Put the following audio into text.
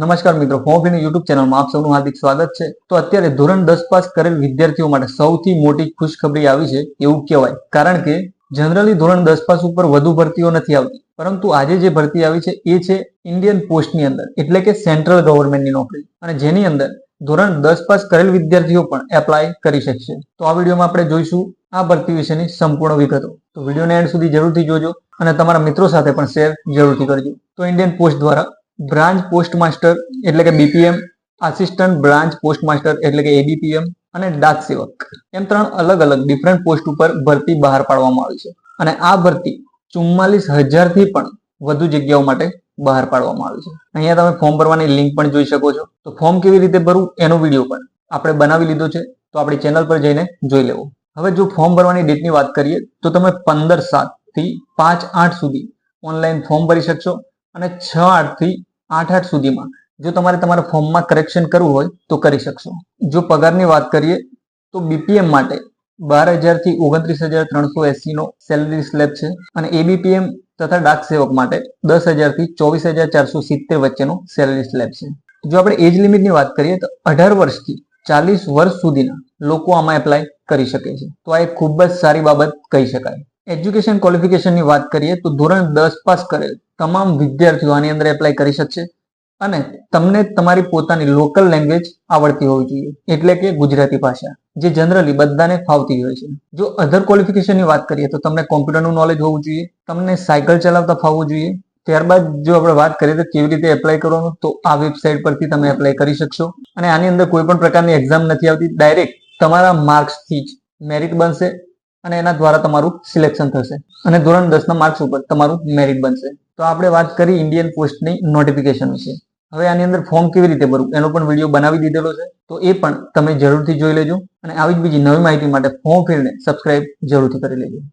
નમસ્કાર મિત્રો ફોર્મ ફીની યુટ્યુબ ચેનલમાં આપ સૌનું હાર્દિક સ્વાગત છે. તો અત્યારે ધોરણ દસ પાસ કરેલ વિદ્યાર્થીઓ માટે સૌથી મોટી ખુશખબરી આવી છે એવું કહેવાય. કારણ કે જનરલી ધોરણ દસ પાસ ઉપર વધુ ભરતીઓ નથી આવતી. પરંતુ આજે જે ભરતી આવી છે એ છે ઇન્ડિયન પોસ્ટની અંદર, એટલે કે સેન્ટ્રલ ગવર્મેન્ટની નોકરી. અને જેની અંદર ધોરણ દસ પાસ કરેલ વિદ્યાર્થીઓ પણ એપ્લાય કરી શકશે. તો આ વિડીયોમાં આપણે જોઈશું આ ભરતી વિશેની સંપૂર્ણ વિગતો. તો વિડીયોને એન્ડ સુધી જરૂરથી જોજો અને તમારા મિત્રો સાથે પણ શેર જરૂરથી કરજો. તો ઇન્ડિયન પોસ્ટ દ્વારા બ્રાન્ચ પોસ્ટ માસ્ટર એટલે કે BPM assistant branch post master એટલે કે એબીપીએમ અને ડાક સેવક. એમ ત્રણ અલગ અલગ ડિફરન્ટ પોસ્ટ ઉપર ભરતી બહાર પાડવામાં આવી છે. અને આ ભરતી ચુમ્માલીસ હજારથી પણ વધુ જગ્યાઓ માટે બહાર પાડવામાં આવી છે. અહીંયા તમે ફોર્મ ભરવાની લિંક પણ જોઈ શકો છો. તો ફોર્મ કેવી રીતે ભરવું એનો વીડિયો પણ આપણે બનાવી લીધો છે. તો આપણી ચેનલ પર જઈને જોઈ લેવો. હવે જો ફોર્મ ભરવાની ડેટની વાત કરીએ, તો તમે પંદર સાતથી પાંચ આઠ સુધી ઓનલાઈન ફોર્મ ભરી શકશો અને છ આઠથી આઠ આઠ સુધીમાં. જો તમારે તમારા ફોર્મમાં કરેક્શન કરવું હોય તો કરી શકશો. જો પગારની વાત કરીએ તો બીપીએમ માટે બાર હજારથી ઓગણત્રીસ હજાર ત્રણસો એસી નો સેલરી સ્લેબ છે અને એબીપીએમ તથા ડાક સેવક માટે દસ હજારથી ચોવીસ હજાર ચારસો સિત્તેર વચ્ચેનો સેલરી સ્લેબ છે. જો આપણે એજ લિમિટની વાત કરીએ તો અઢાર વર્ષથી ચાલીસ વર્ષ સુધીના લોકો આમાં એપ્લાય કરી શકે છે. તો આ એક ખૂબ જ સારી બાબત કહી શકાય. એજ્યુકેશન ક્વોલિફિકેશનની વાત કરીએ તો ધોરણ દસ પાસ કરેલ તમામ વિદ્યાર્થીઓ આની અંદર એપ્લાય કરી શકશે અને તમને તમારી પોતાની લોકલ લેંગ્વેજ આવડતી હોવી જોઈએ. એટલે કે ગુજરાતી ભાષા, જે જનરલી બધાને ફાવતી હોય છે. જો અધર ક્વોલિફિકેશનની વાત કરીએ તો તમને કોમ્પ્યુટરનું નોલેજ હોવું જોઈએ, તમને સાયકલ ચલાવતા ફાવવું જોઈએ. ત્યારબાદ જો આપણે વાત કરીએ તો કેવી રીતે એપ્લાય કરવાનું, તો આ વેબસાઇટ પરથી તમે એપ્લાય કરી શકશો. અને આની અંદર કોઈ પણ પ્રકારની એક્ઝામ નથી આવતી ડાયરેક્ટ તમારા માર્ક્સથી જ મેરિટ બનશે. અને એના દ્વારા તમારું સિલેક્શન થશે. અને ધોરણ દસના માર્ક્સ ઉપર તમારું મેરિટ બનશે. તો આપણે વાત કરી ઇન્ડિયન પોસ્ટની નોટિફિકેશન વિશે. હવે આની અંદર ફોર્મ કેવી રીતે ભરવું? એનો પણ વીડિયો બનાવી દીધેલો છે. તો એ પણ તમે જરૂરથી જોઈ લેજો. અને આવી જ બીજી નવી માહિતી માટે ફોર્મ ફિલ્ડને સબસ્ક્રાઇબ જરૂરથી કરી લેજો.